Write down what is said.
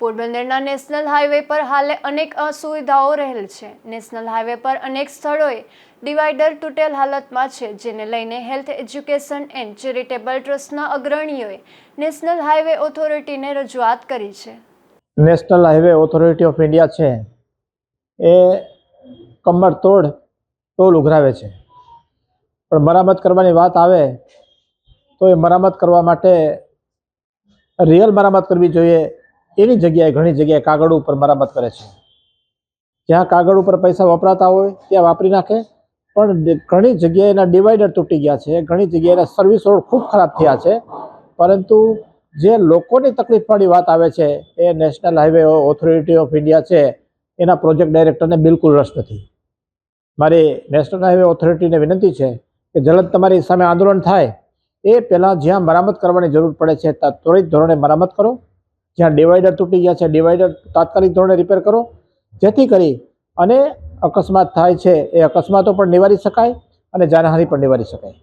પોરબંદરના national highway પર હાલે અનેક અસુવિધાઓ રહેલ છે. નેશનલ હાઈવે પર અનેક સ્થળોએ ડિવાઈડર તૂટેલ હાલતમાં છે, જેને લઈને હેલ્થ એજ્યુકેશન એન્ડ ચેરિટેબલ ટ્રસ્ટના અગ્રણીઓએ નેશનલ હાઈવે ઓથોરિટીને રજૂઆત કરી છે. National highway authority of India છે, એ કમર તોડ ટોલ ઉઘરાવે છે. પણ મરામત કરવાની વાત આવે તો એ મરામત કરવા માટે રિયલ મરામત કરવી જોઈએ એની જગ્યાએ ઘણી જગ્યાએ કાગળ ઉપર મરામત કરે છે. જ્યાં કાગળ ઉપર પૈસા વપરાતા હોય, ત્યાં વાપરી નાખે. પણ ઘણી જગ્યાએ એના ડિવાઈડર તૂટી ગયા છે. ઘણી જગ્યાએ એના સર્વિસ રોડ ખૂબ ખરાબ થયા છે. પરંતુ જે લોકોની તકલીફવાળી વાત આવે છે, એ national highway authority of India છે. એના પ્રોજેક્ટ ડાયરેક્ટરને બિલકુલ રસ નથી. મારી નેશનલ હાઈવે ઓથોરિટીને વિનંતી છે કે જલદ તમારી સામે આંદોલન થાય. એ પહેલાં જ્યાં મરામત કરવાની જરૂર પડે છે, ત્યાં ત્વરિત ધોરણે મરામત કરો. જ્યાં ડિવાઈડર તૂટી ગયા છે ડિવાઈડર તાત્કાલિક ધોરણે રિપેર કરો. જેથી કરી અને અકસ્માત થાય છે એ અકસ્માતો પણ નિવારી શકાય અને જાનહાનિ પણ નિવારી શકાય.